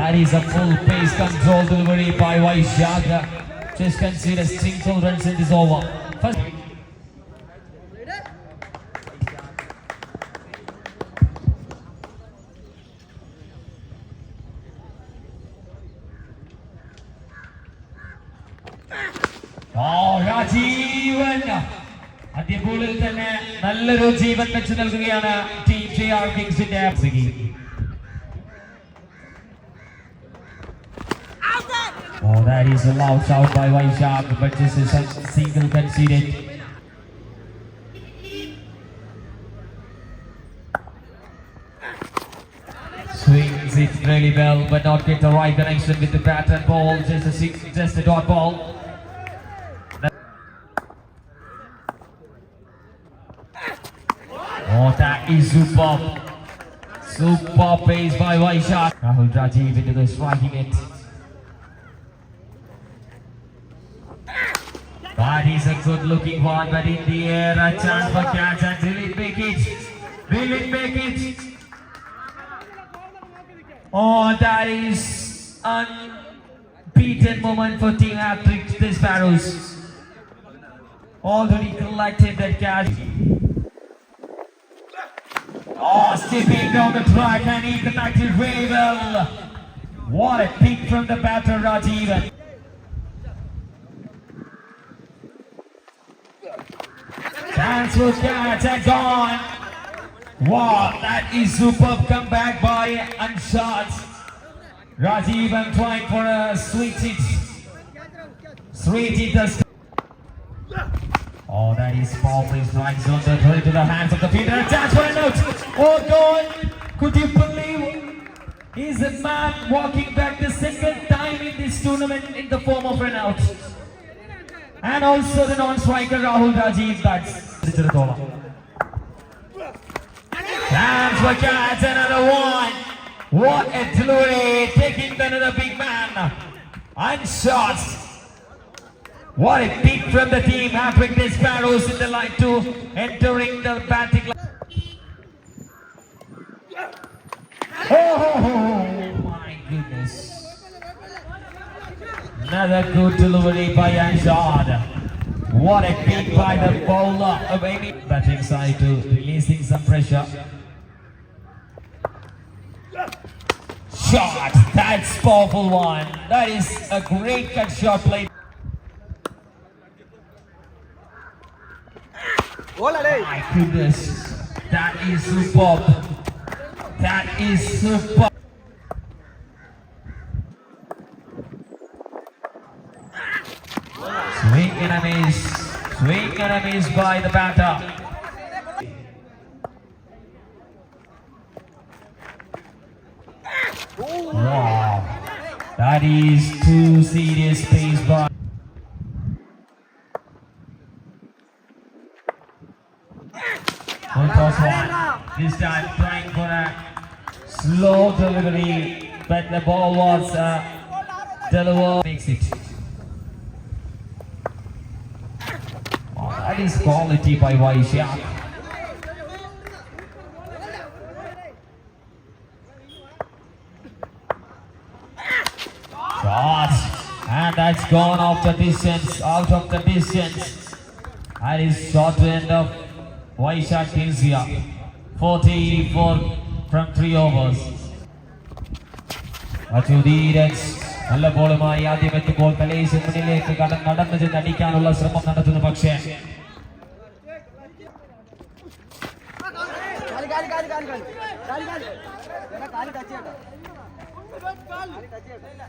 That is a full pace control delivery by Vaishak. Just consider single runs in this over. First, Oh, Rajeevan അധ്യപൂളിൽ തന്നെ നല്ലൊരു ജീവൻ വെച്ച് നൽകുകയാണ് team J R കിങ്സിന്റെ That is a loud shout by Vaishak, but just a single conceded. Swings it really well, but not get the right connection with the bat and ball. Just a six, just a dot ball. Oh, that is superb. Super pace by Vaishak. Rahul Rajiv into the striking it. That is a good looking one, but in the air, a chance for catch and will it make it? Will it make it? Oh, that is unbeaten moment for Team Hat-Trick, the Sparrows. Already collected that catch. Oh, stepping down the track and he connected very well. What a pick from the batter, Rajiv. Chance for catch and gone. Wow, that is superb comeback by Anshat. Rajiv I'm trying for a sweet hit. Sweet hit. Oh, that is powerful strike zone to throw to the hands of the fielder. A chance for a note. Oh, God. Could you believe? He's a man walking back the second time in this tournament in the form of an out. And also the non-striker Rahul Rajiv that's Chance for catch, another one. What a delivery, taking another big man. And shots. What a pick from the team. Having the Sparrows in the line two, entering the batting line. Oh, my goodness. Another good delivery by Anshad. What a pick by the bowler of Amy. Batting side to releasing some pressure. Shot. That's powerful one. That is a great cut shot played. My goodness. That is superb. That is superb. Swing and a miss. Miss by the batter. Wow. That is too serious pace by. This time trying for a slow delivery, but the ball was uh, delivered. Makes it. Oh, that is quality by Vaishya. Shot. And that's gone off the distance, out of the distance. That is short end of Vaishak Kinsia. 44 from 3 overs. അച്ചുധീരജ് നല്ല ബോളുമായി ആദ്യം എത്തുമ്പോൾ കലേശ് മുന്നിലേക്ക് കട നടന്നു ചെന്ന് അടിക്കാനുള്ള ശ്രമം നടത്തുന്നു പക്ഷേ കാല് കാല് കാല് കാല് കാല് കാല് കാല് എടാ കാല് ടച്ച് ചെയ്യണ്ട കാല് ടച്ച് ചെയ്യണ്ട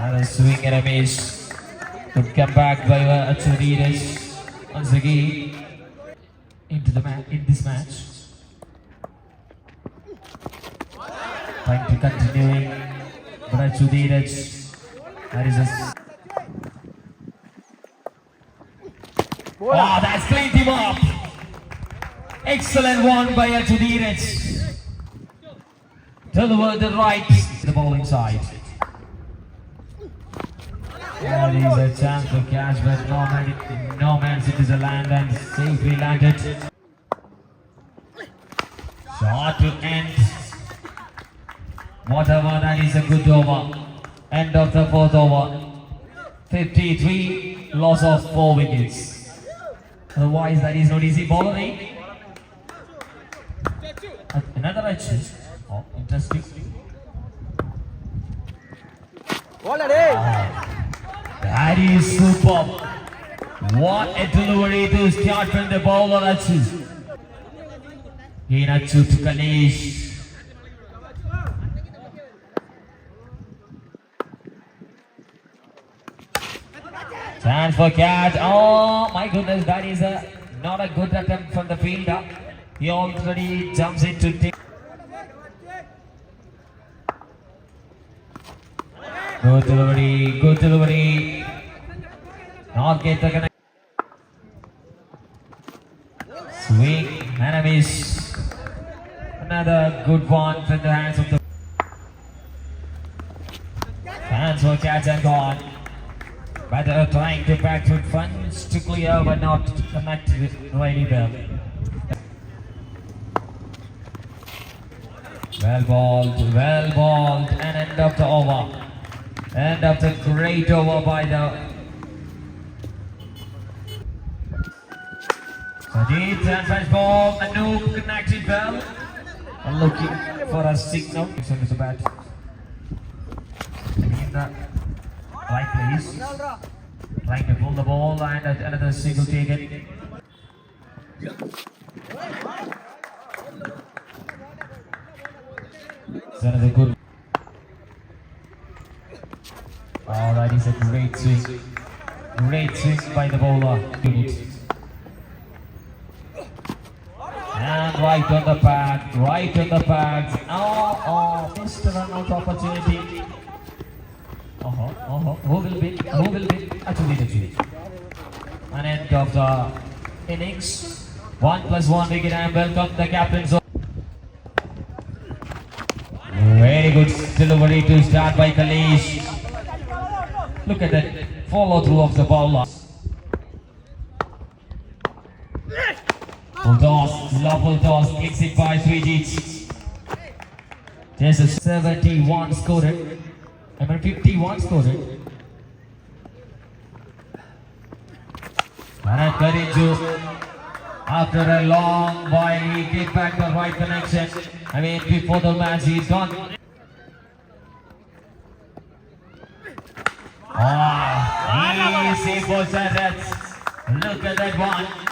And a swing and a miss. Good comeback by uh, Achudiraj once again into the match in this match. Trying to continuing, but Achudiraj that is a. Oh, that's cleaned him up. Excellent one by Achudiraj. Delivered the right the bowling side. Is a chance for catch, but no man, no man into the land and safely landed. Shot to end. Whatever that is a good over. End of the fourth over. 53, loss of 4 wickets. Otherwise, that is not easy bowling. Another edge. Oh, interesting. Bola That is superb. What a delivery to start from the bowler Achu. In Achu to Ganesh. Chance for catch. Oh my goodness, that is a not a good attempt from the fielder. Uh, he already jumps into. Good delivery, good delivery. Not get the connect. Swing. Another good one from the hands of the hands for catch and gone. Batter trying to back foot funds to clear but not connect with really well. Well balled, well balled, and end of the over. End of the great over by the Sajid transfers ball, Anoop connected well. And looking for a signal. Is a bat. The right place. Trying to pull the ball and another single taken. Another good. Oh, that is a great swing. Great swing by the bowler. And right on the pad, right on the pads. Oh, oh, uh, missed out opportunity. Oh, who will win? Who will win? Actually, actually. An end of the innings. One plus one wicket and welcome the captains. Very good delivery to start by Kalesh. Look at that follow through of the bowler. Full toss, love toss, kicks it by Srijit. There's a 71 scored. Mean 51 scored. Bharat Karinju, after a long while, he get back the right connection. I mean, before the match, he's gone. Oh, ah, easy for Sadat. Look at that one.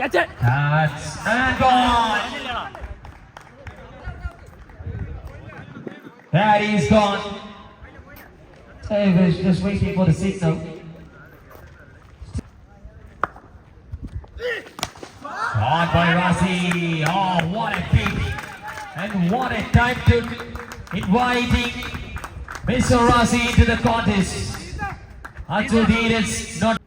catch it That's and gone. That is gone. Hey, we're just waiting for the signal. On by Rasi. Oh, what a pick. And what a time to inviting Mr. Rasi into the contest. The is not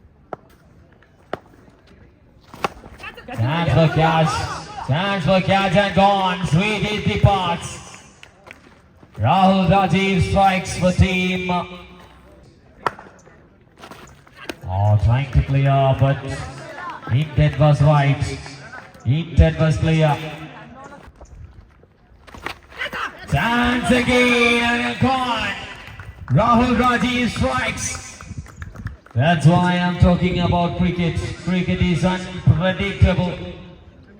Chance for catch. Chance for catch and gone. Sweet hit departs. Rahul Rajiv strikes for team. Oh, trying to clear, but intent was right. Intent was clear. Chance again and gone. Rahul Rajiv strikes. That's why I'm talking about cricket. Cricket is unpredictable.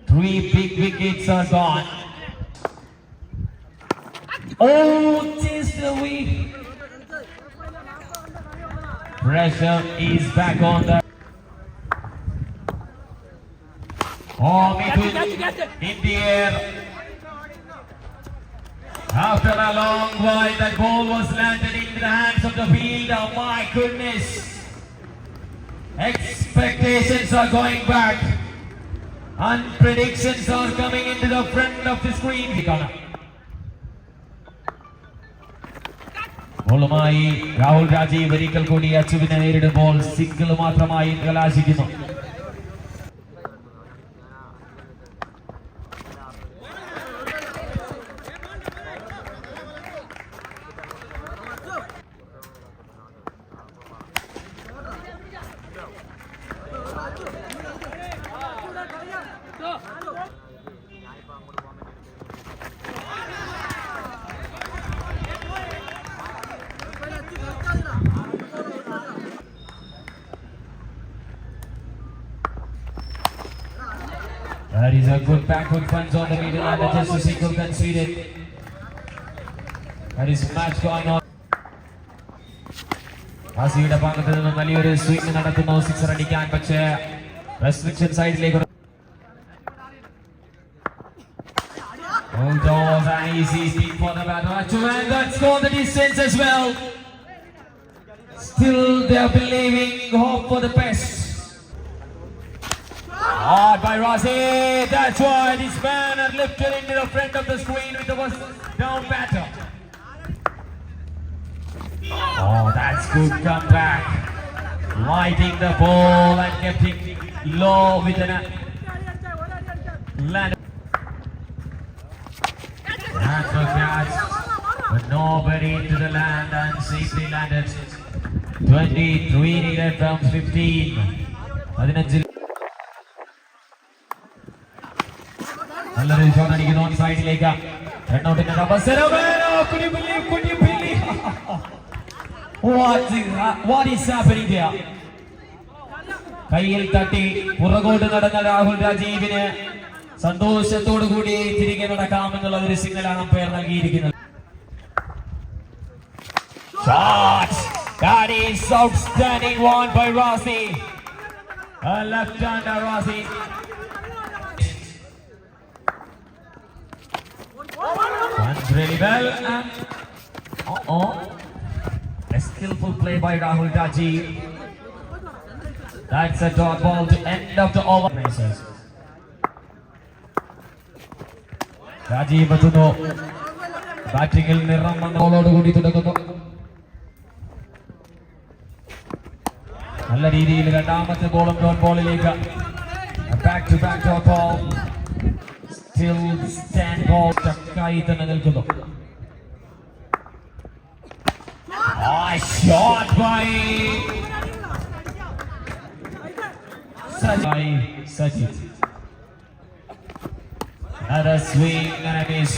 Three big wickets are gone. Oh, just a week. Pressure is back on the. Oh, Mithun in the air. After a long while, that ball was landed in the hands of the fielder. My goodness. Expectations are going back. And predictions are coming into the front of the screen. ബോളുമായി Rahul Rajeev ഒരിക്കൽ കൂടി അച്ചുവിനെ നേരിടുമ്പോൾ single മാത്രമായി കലാശിക്കുന്നു. That is a good backward punch on the middle and just a single conceded. That is match going on. റാസിയുടെ ഭാഗത്ത് നിന്ന് വലിയൊരു swing നടത്തുന്നു sixer അടിക്കാൻ പക്ഷേ റെസ്ട്രിക്ഷൻ സൈഡിലേക്ക് ഒരു- Bulldoze and easy speed for the batter to and that's gone the distance as well. Still they're believing hope for the best. Hard by Rossi. That's why this man had lifted into the front of the screen with the was down batter. Oh, that's good comeback. Lighting the ball and kept it low with an land. That's a catch. But nobody into the land and safely landed. 23 needed from 15. നല്ലൊരു shot അടിക്കുന്നു on സൈഡിലേക്ക്. കയ്യിൽ തട്ടി പുറകോട്ട് നടന്ന രാഹുൽ രാജീവിന് സന്തോഷത്തോടു കൂടി തിരികെ നടക്കാമെന്നുള്ള ഒരു സിഗ്നലാണ് പേർ നൽകിയിരിക്കുന്നത്. really well and uh-oh. A skillful play by Rahul Rajiv. That's a dot ball to end of the over. Rajeev എത്തുന്നു ബാറ്റിംഗിൽ നിറം വന്ന ബോളോടുകൂടി തുടങ്ങുന്നു നല്ല രീതിയിൽ രണ്ടാമത്തെ ബോളും dot ബോളിലേക്ക് back to back dot ball still stand ball ചക്കായി തന്നെ നിൽക്കുന്നു Ah, shot by Sajid. Sajid. Another swing and a miss.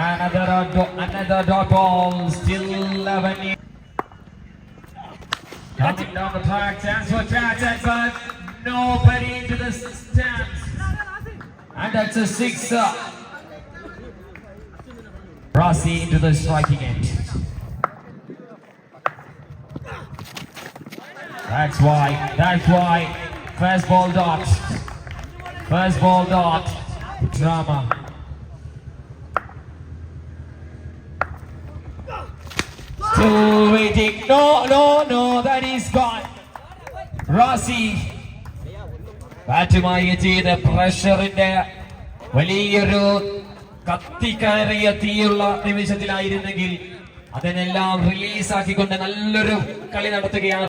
Another dot, another dot ball, still 11. Coming down the track, chance for Jackson, but nobody into the stands. And that's a sixer. Rossi into the striking end. That's why, that's why. First ball dot. First ball dot. Drama. Still waiting. No, no, no, that is gone. Rossi. ബാറ്റുമായി ചെയ്ത പ്രഷറിന്റെ വലിയൊരു കത്തിക്കയറിയ തീയുള്ള നിമിഷത്തിലായിരുന്നെങ്കിൽ അതിനെല്ലാം release ആക്കിക്കൊണ്ട് നല്ലൊരു കളി നടത്തുകയാണ്.